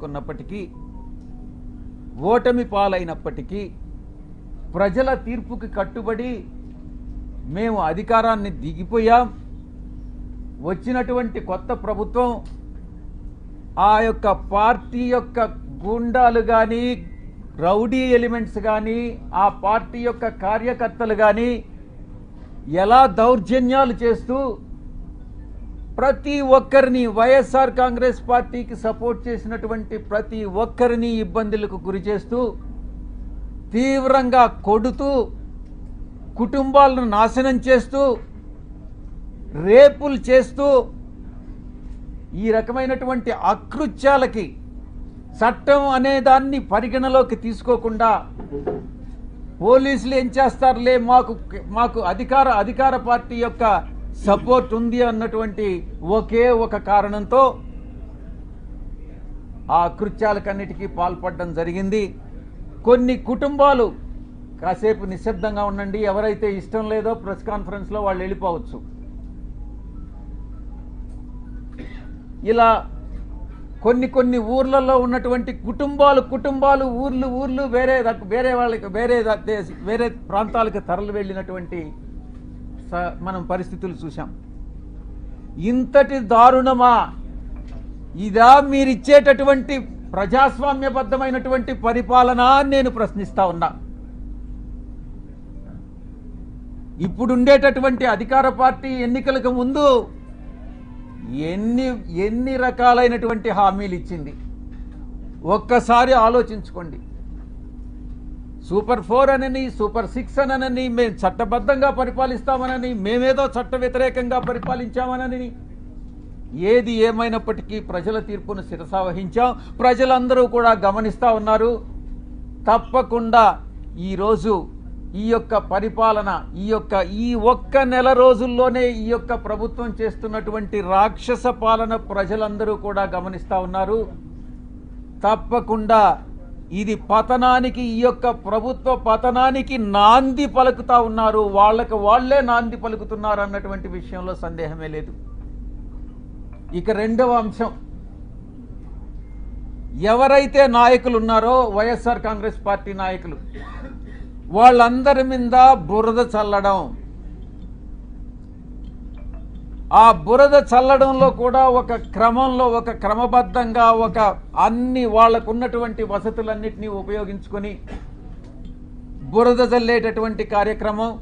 కొన్నప్పటికీ ఓటమి పాలైనప్పటికీ ప్రజల తీర్పుకి కట్టుబడి మేము అధికారాన్ని దిగిపోయాం. వచ్చినటువంటి కొత్త ప్రభుత్వం ఆ యొక్క పార్టీ యొక్క గుండాలు కానీ రౌడీ ఎలిమెంట్స్ కానీ ఆ పార్టీ యొక్క కార్యకర్తలు కానీ ఎలా దౌర్జన్యాలు చేస్తూ ప్రతి ఒక్కరిని వైఎస్ఆర్ కాంగ్రెస్ పార్టీకి సపోర్ట్ చేసినటువంటి ప్రతి ఒక్కరిని ఇబ్బందులకు గురి చేస్తూ తీవ్రంగా కొడుతూ కుటుంబాలను నాశనం చేస్తూ రేపులు చేస్తూ ఈ రకమైనటువంటి అకృత్యాలకి చట్టం అనే దాన్ని పరిగణలోకి తీసుకోకుండా పోలీసులు ఏం చేస్తారులే మాకు మాకు అధికార అధికార పార్టీ యొక్క సపోర్ట్ ఉంది అన్నటువంటి ఒకే ఒక కారణంతో ఆ కృత్యాలకన్నిటికీ పాల్పడడం జరిగింది. కొన్ని కుటుంబాలు కాసేపు నిశ్శబ్దంగా ఉండండి ఎవరైతే ఇష్టం లేదో ప్రెస్ కాన్ఫరెన్స్లో వాళ్ళు వెళ్ళిపోవచ్చు. ఇలా కొన్ని కొన్ని ఊర్లలో ఉన్నటువంటి కుటుంబాలు కుటుంబాలు ఊర్లు ఊర్లు వేరే వేరే వాళ్ళకి వేరే వేరే ప్రాంతాలకు తరలి వెళ్ళినటువంటి మనం పరిస్థితులు చూసాం ఇంతటి దారుణమా? ఇదా మీరిచ్చేటటువంటి ప్రజాస్వామ్యబద్ధమైనటువంటి పరిపాలన నేను ప్రశ్నిస్తా ఉన్నా. ఇప్పుడుండేటటువంటి అధికార పార్టీ ఎన్నికలకు ముందు ఎన్ని ఎన్ని రకాలైనటువంటి హామీలు ఇచ్చింది ఒక్కసారి ఆలోచించుకోండి. సూపర్ ఫోర్ అనని సూపర్ సిక్స్ అనని మేము చట్టబద్ధంగా పరిపాలిస్తామనని మేమేదో చట్ట వ్యతిరేకంగా పరిపాలించామనని. ఏది ఏమైనప్పటికీ ప్రజల తీర్పును శిరసావహించాం. ప్రజలందరూ కూడా గమనిస్తూ ఉన్నారు. తప్పకుండా ఈరోజు ఈ యొక్క పరిపాలన ఈ యొక్క ఈ ఒక్క నెల రోజుల్లోనే ఈ యొక్క ప్రభుత్వం చేస్తున్నటువంటి రాక్షస పాలన ప్రజలందరూ కూడా గమనిస్తూ ఉన్నారు. తప్పకుండా ఇది పతనానికి ఈ యొక్క ప్రభుత్వ పతనానికి నాంది పలుకుతా ఉన్నారు. వాళ్ళకి వాళ్ళే నాంది పలుకుతున్నారు అన్నటువంటి విషయంలో సందేహమే లేదు. ఇక రెండవ అంశం. ఎవరైతే నాయకులు ఉన్నారో వైఎస్ఆర్ కాంగ్రెస్ పార్టీ నాయకులు వాళ్ళందరి మీద బురద చల్లడం. ఆ బురద చల్లడంలో కూడా ఒక క్రమంలో ఒక క్రమబద్ధంగా ఒక అన్ని వాళ్ళకు ఉన్నటువంటి వసతులన్నిటినీ ఉపయోగించుకొని బురద చల్లేటటువంటి కార్యక్రమం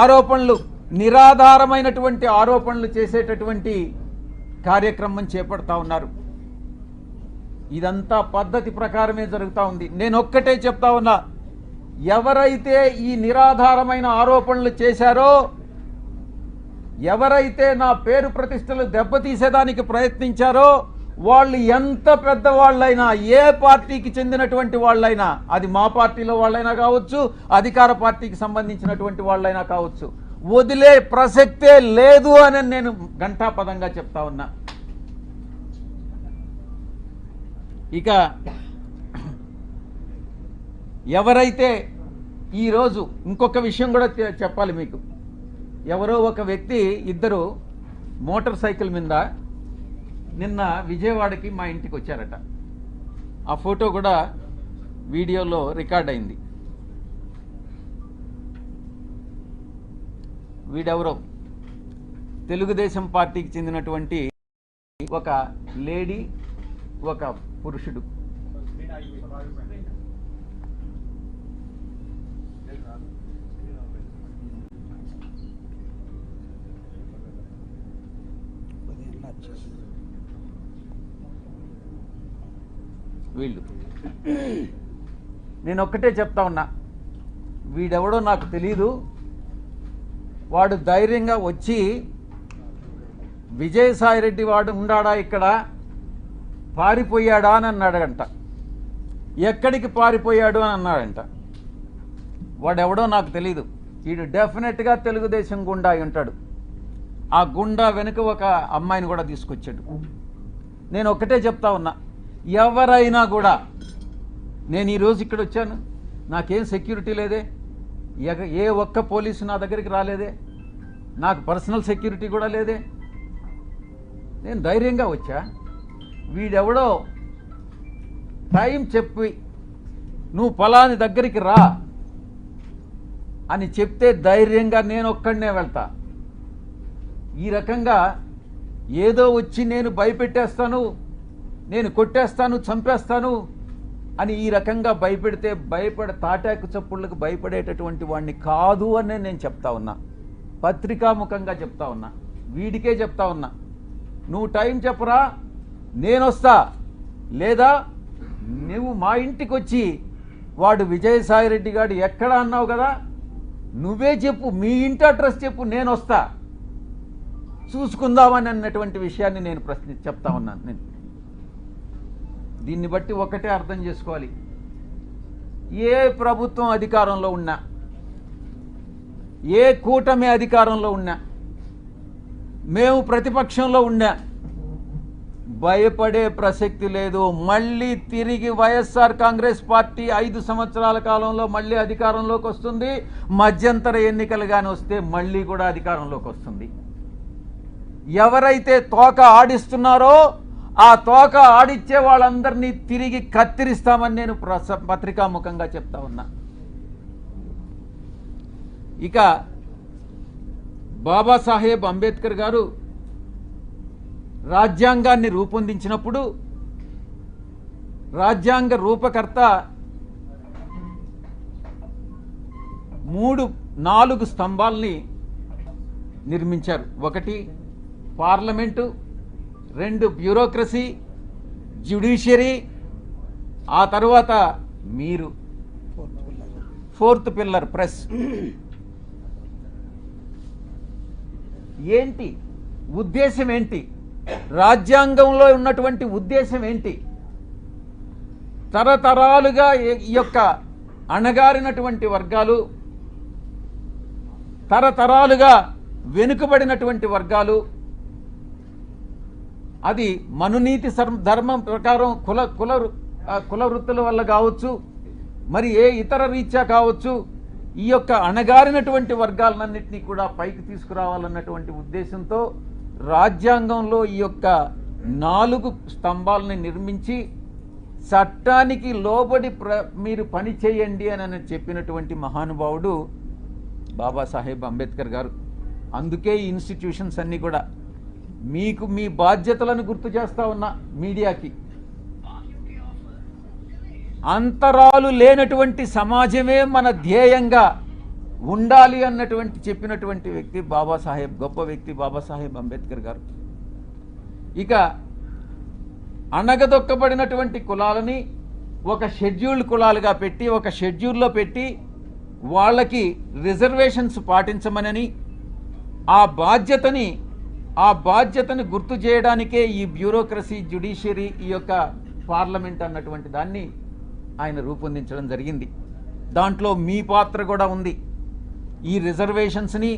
ఆరోపణలు నిరాధారమైనటువంటి ఆరోపణలు చేసేటటువంటి కార్యక్రమం చేపడతా ఉన్నారు. ఇదంతా పద్ధతి ప్రకారమే జరుగుతూ ఉంది. నేను ఒక్కటే చెప్తా ఉన్నా ఎవరైతే ఈ నిరాధారమైన ఆరోపణలు చేశారో ఎవరైతే నా పేరు ప్రతిష్టలు దెబ్బతీసేదానికి ప్రయత్నించారో వాళ్ళు ఎంత పెద్దవాళ్ళైనా ఏ పార్టీకి చెందినటువంటి వాళ్ళైనా అది మా పార్టీలో వాళ్ళైనా కావచ్చు అధికార పార్టీకి సంబంధించినటువంటి వాళ్ళైనా కావచ్చు వదిలే ప్రసక్తే లేదు అని నేను ఘంటాపదంగా చెప్తా ఉన్నా. ఇక ఎవరైతే ఈరోజు ఇంకొక విషయం కూడా చెప్పాలి మీకు. ఎవరో ఒక వ్యక్తి ఇద్దరు మోటార్ సైకిల్ మీద నిన్న విజయవాడకి మా ఇంటికి వచ్చారట. ఆ ఫోటో కూడా వీడియోలో రికార్డ్ అయింది. వీడెవరో? తెలుగుదేశం పార్టీకి చెందినటువంటి ఒక లేడీ ఒక పురుషుడు. వీళ్ళు. నేను ఒక్కటే చెప్తా ఉన్నా. వీడెవడో నాకు తెలీదు. వాడు ధైర్యంగా వచ్చి విజయసాయిరెడ్డి వాడు ఉండాడా ఇక్కడ? పారిపోయాడా అని అన్నాడంట. ఎక్కడికి పారిపోయాడు అని అన్నాడంట. వాడెవడో నాకు తెలీదు. వీడు డెఫినెట్గా తెలుగుదేశం గుండా ఉంటాడు. ఆ గుండా వెనుక ఒక అమ్మాయిని కూడా తీసుకొచ్చాడు. నేను ఒక్కటే చెప్తా ఉన్నా ఎవరైనా కూడా నేను ఈరోజు ఇక్కడ వచ్చాను నాకేం సెక్యూరిటీ లేదే ఎగ- ఏ ఒక్క పోలీసు నా దగ్గరికి రాలేదే నాకు పర్సనల్ సెక్యూరిటీ కూడా లేదే. నేను ధైర్యంగా వచ్చా. వీడెవడో టైం చెప్పి నువ్వు పొలాని దగ్గరికి రా అని చెప్తే ధైర్యంగా నేను ఒక్కడనే వెళ్తా. ఈ రకంగా ఏదో వచ్చి నేను భయపెట్టేస్తాను నేను కొట్టేస్తాను చంపేస్తాను అని ఈ రకంగా భయపెడితే భయపడ తాటాకు చప్పుళ్ళకు భయపడేటటువంటి వాడిని కాదు అని నేను చెప్తా ఉన్నా. పత్రికాముఖంగా చెప్తా ఉన్నా. వీడికే చెప్తా ఉన్నా. నువ్వు టైం చెప్పరా? నేను వస్తా లేదా నువ్వు మా ఇంటికి వచ్చి వాడు విజయసాయిరెడ్డి గారు ఎక్కడ అన్నావు కదా? నువ్వే చెప్పు. మీ ఇంటి అడ్రస్ చెప్పు. నేను వస్తా చూసుకుందామని అన్నటువంటి విషయాన్ని నేను ప్రశ్న చెప్తా ఉన్నాను. నేను దీన్ని బట్టి ఒకటే అర్థం చేసుకోవాలి. ఏ ప్రభుత్వం అధికారంలో ఉన్నా ఏ కూటమి అధికారంలో ఉన్నా మేము ప్రతిపక్షంలో ఉన్నా భయపడే ప్రసక్తి లేదు. మళ్ళీ తిరిగి వైఎస్ఆర్ కాంగ్రెస్ పార్టీ ఐదు సంవత్సరాల కాలంలో మళ్ళీ అధికారంలోకి వస్తుంది. మధ్యంతర ఎన్నికలు కానీ వస్తే మళ్ళీ కూడా అధికారంలోకి వస్తుంది. ఎవరైతే తోక ఆడిస్తున్నారో ఆ తోక ఆడిచ్చే వాళ్ళందరినీ తిరిగి కత్తిరిస్తామని నేను పత్రికాముఖంగా చెప్తా ఉన్నా. ఇక బాబాసాహెబ్ అంబేద్కర్ గారు రాజ్యాంగాన్ని రూపొందించినప్పుడు రాజ్యాంగ రూపకర్త మూడు నాలుగు స్తంభాల్ని నిర్మించారు. ఒకటి పార్లమెంటు రెండు బ్యూరోక్రసీ జ్యుడిషియరీ ఆ తర్వాత మీరు. Fourth pillar press. ఏంటి? ఉద్దేశం ఏంటి? రాజ్యాంగంలో ఉన్నటువంటి ఉద్దేశం ఏంటి? తరతరాలుగా ఈ- ఈ యొక్క అణగారినటువంటి వర్గాలు తరతరాలుగా వెనుకబడినటువంటి వర్గాలు అది మనునీతి ధర్మం ప్రకారం కుల కుల వృ- కుల వృత్తుల వల్ల కావచ్చు మరి ఏ ఇతర రీత్యా కావచ్చు ఈ యొక్క అణగారినటువంటి వర్గాలన్నింటినీ కూడా పైకి తీసుకురావాలన్నటువంటి ఉద్దేశంతో రాజ్యాంగంలో ఈ యొక్క నాలుగు స్తంభాలని నిర్మించి చట్టానికి లోబడి ప్ర మీరు పని చేయండి అని అని చెప్పినటువంటి మహానుభావుడు బాబాసాహెబ్ అంబేద్కర్ గారు. అందుకే ఈ ఇన్స్టిట్యూషన్స్ అన్నీ కూడా మీకు మీ బాధ్యతలను గుర్తు చేస్తా ఉన్నా మీడియాకి. అంతరాలు లేనటువంటి సమాజమే మన ధ్యేయంగా ఉండాలి అన్నటువంటి చెప్పినటువంటి వ్యక్తి బాబాసాహెబ్ గొప్ప వ్యక్తి బాబాసాహెబ్ అంబేద్కర్ గారు. ఇక అణగదొక్కబడినటువంటి కులాలని ఒక షెడ్యూల్డ్ కులాలుగా పెట్టి ఒక షెడ్యూల్లో పెట్టి వాళ్ళకి రిజర్వేషన్స్ పాటించమనని ఆ బాధ్యతని ఆ బాధ్యతను గుర్తు చేయడానికే ఈ బ్యూరోక్రసీ జ్యుడిషియరీ ఈ యొక్క పార్లమెంట్ అన్నటువంటి దాన్ని ఆయన రూపొందించడం జరిగింది. దాంట్లో మీ పాత్ర కూడా ఉంది. ఈ రిజర్వేషన్స్ని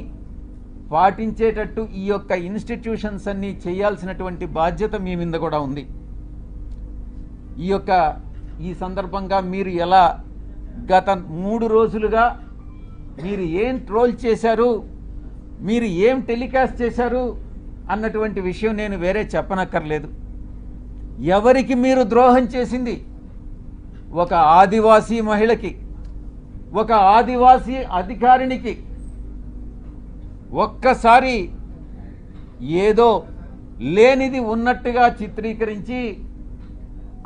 పాటించేటట్టు ఈ యొక్క ఇన్స్టిట్యూషన్స్ అన్ని చేయాల్సినటువంటి బాధ్యత మీ మీద కూడా ఉంది. ఈ యొక్క ఈ సందర్భంగా మీరు ఎలా గత మూడు రోజులుగా మీరు ఏం ట్రోల్ చేశారు మీరు ఏం టెలికాస్ట్ చేశారు అన్నటువంటి విషయం నేను వేరే చెప్పనక్కర్లేదు. ఎవరికి మీరు ద్రోహం చేసింది? ఒక ఆదివాసీ మహిళకి ఒక ఆదివాసీ అధికారినికి ఒక్కసారి ఏదో లేనిది ఉన్నట్టుగా చిత్రీకరించి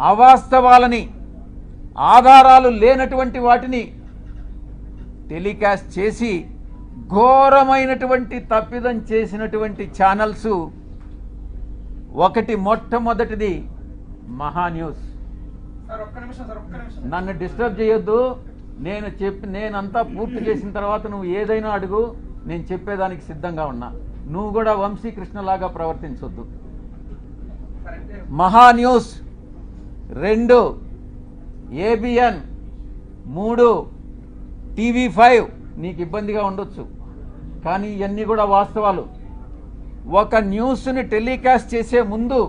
అవాస్తవాలని ఆధారాలు లేనటువంటి వాటిని టెలికాస్ట్ చేసి ఘోరమైనటువంటి తప్పిదం చేసినటువంటి ఛానల్స్. ఒకటి మొట్టమొదటిది మహా న్యూస్. నన్ను డిస్టర్బ్ చేయొద్దు. నేను చెప్పి నేనంతా పూర్తి చేసిన తర్వాత నువ్వు ఏదైనా అడుగు నేను చెప్పేదానికి సిద్ధంగా ఉన్నా. నువ్వు కూడా వంశీకృష్ణలాగా ప్రవర్తించొద్దు. మహా న్యూస్ రెండు ఏబిఎన్ మూడు టీవీ ఫైవ్. నీకు ఇబ్బందిగా ఉండొచ్చు. కానీ ఇవన్నీ కూడా వాస్తవాలు. ఒక న్యూస్ని టెలికాస్ట్ చేసే ముందు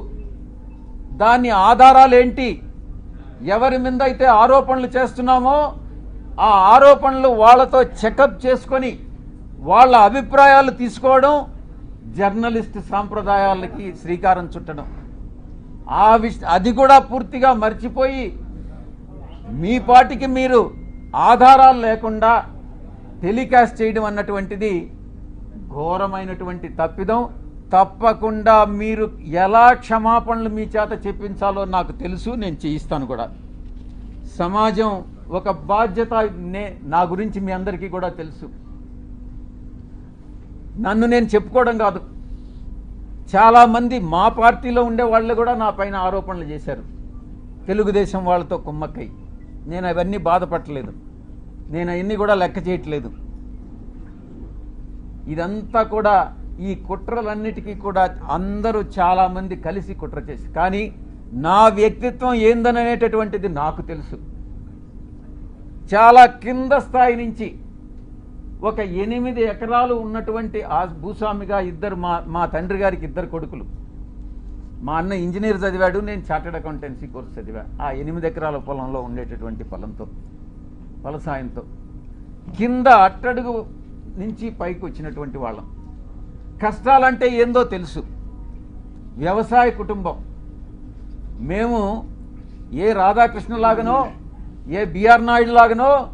దాని ఆధారాలు ఏంటి ఎవరి మీద అయితే ఆరోపణలు చేస్తున్నామో ఆ ఆరోపణలు వాళ్ళతో చెకప్ చేసుకొని వాళ్ళ అభిప్రాయాలు తీసుకోవడం జర్నలిస్ట్ సాంప్రదాయాలకి శ్రీకారం చుట్టడం. ఆ విష అది కూడా పూర్తిగా మర్చిపోయి మీ పాటికి మీరు ఆధారాలు లేకుండా టెలికాస్ట్ చేయడం అన్నటువంటిది ఘోరమైనటువంటి తప్పిదం. తప్పకుండా మీరు ఎలా క్షమాపణలు మీ చేత చెప్పించాలో నాకు తెలుసు నేను చేయిస్తాను కూడా. సమాజం ఒక బాధ్యత నే నా గురించి మీ అందరికీ కూడా తెలుసు. నన్ను నేను చెప్పుకోవడం కాదు. చాలామంది మా పార్టీలో ఉండే వాళ్ళు కూడా నా పైన ఆరోపణలు చేశారు. తెలుగుదేశం వాళ్ళతో కుమ్మక్కై. నేను అవన్నీ బాధపడలేదు. నేను అవన్నీ కూడా లెక్క చేయట్లేదు. ఇదంతా కూడా ఈ కుట్రలన్నిటికీ కూడా అందరూ చాలామంది కలిసి కుట్ర చేసి కానీ నా వ్యక్తిత్వం ఏందననేటటువంటిది నాకు తెలుసు. చాలా కింద స్థాయి నుంచి ఒక ఎనిమిది ఎకరాలు ఉన్నటువంటి ఆ భూస్వామిగా ఇద్దరు మా మా తండ్రి గారికి ఇద్దరు కొడుకులు. మా అన్న ఇంజనీర్ చదివాడు నేను చార్టెడ్ అకౌంటెన్సీ కోర్స్ చదివా. ఆ ఎనిమిది ఎకరాల పొలంలో ఉండేటటువంటి పొలంతో వలసాయంతో కింద అట్టడుగు నుంచి పైకి వచ్చినటువంటి వాళ్ళం. కష్టాలంటే ఏందో తెలుసు. వ్యవసాయ కుటుంబం. మేము ఏ రాధాకృష్ణలాగనో ఏ బిఆర్ నాయుడు లాగనో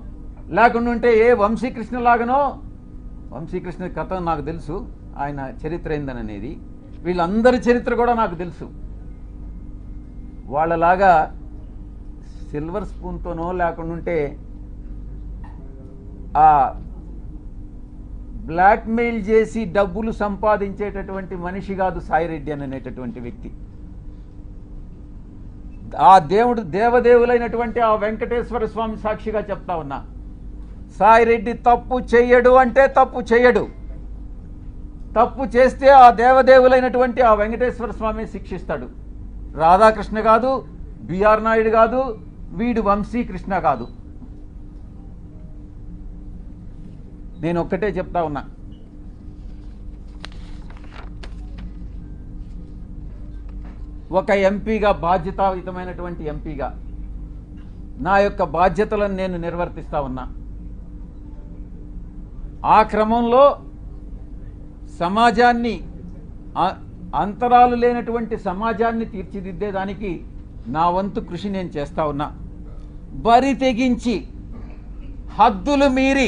లేకుండా ఉంటే ఏ వంశీకృష్ణ లాగనో వంశీకృష్ణ కథ నాకు తెలుసు. ఆయన చరిత్ర ఏందననేది. వీళ్ళందరి చరిత్ర కూడా నాకు తెలుసు. వాళ్ళలాగా సిల్వర్ స్పూన్తోనో లేకుండా ఉంటే ఆ బ్లాక్మెయిల్ చేసి డబ్బులు సంపాదించేటటువంటి మనిషి కాదు సాయిరెడ్డి అని అనేటటువంటి వ్యక్తి. ఆ దేవుడు దేవదేవులైనటువంటి ఆ వెంకటేశ్వర స్వామి సాక్షిగా చెప్తా ఉన్నా. సాయిరెడ్డి తప్పు చెయ్యడు అంటే తప్పు చెయ్యడు. తప్పు చేస్తే ఆ దేవదేవులైనటువంటి ఆ వెంకటేశ్వర స్వామి శిక్షిస్తాడు. రాధాకృష్ణ కాదు బిఆర్ నాయుడు కాదు వీడు వంశీకృష్ణ కాదు. నేను ఒక్కటే చెప్తా ఉన్నా. ఒక ఎంపీగా బాధ్యతాయుతమైనటువంటి ఎంపీగా నా యొక్క బాధ్యతలను నేను నిర్వర్తిస్తా ఉన్నా. ఆ క్రమంలో సమాజాన్ని అంతరాలు లేనటువంటి సమాజాన్ని తీర్చిదిద్దేదానికి నా వంతు కృషి నేను చేస్తా ఉన్నా. బరి తెగించి హద్దులు మీరి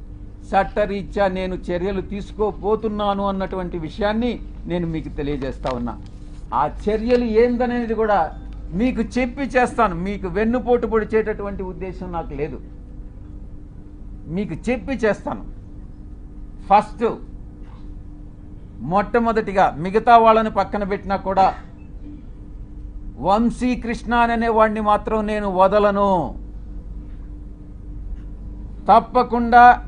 చట్టరీత్యా నేను చర్యలు తీసుకోపోతున్నాను అన్నటువంటి విషయాన్ని నేను మీకు తెలియజేస్తా ఉన్నా. ఆ చర్యలు ఏందనేది కూడా మీకు చెప్పి చేస్తాను. మీకు వెన్నుపోటు పొడిచేటటువంటి ఉద్దేశం నాకు లేదు. మీకు చెప్పి చేస్తాను. ఫస్ట్ మొట్టమొదటిగా మిగతా వాళ్ళని పక్కన పెట్టినా కూడా వంశీ కృష్ణ అనే వాడిని మాత్రం నేను వదలను. తప్పకుండా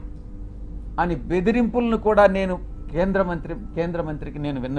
అని బెదిరింపులను కూడా నేను కేంద్ర మంత్రి కేంద్ర మంత్రికి నేను విన్న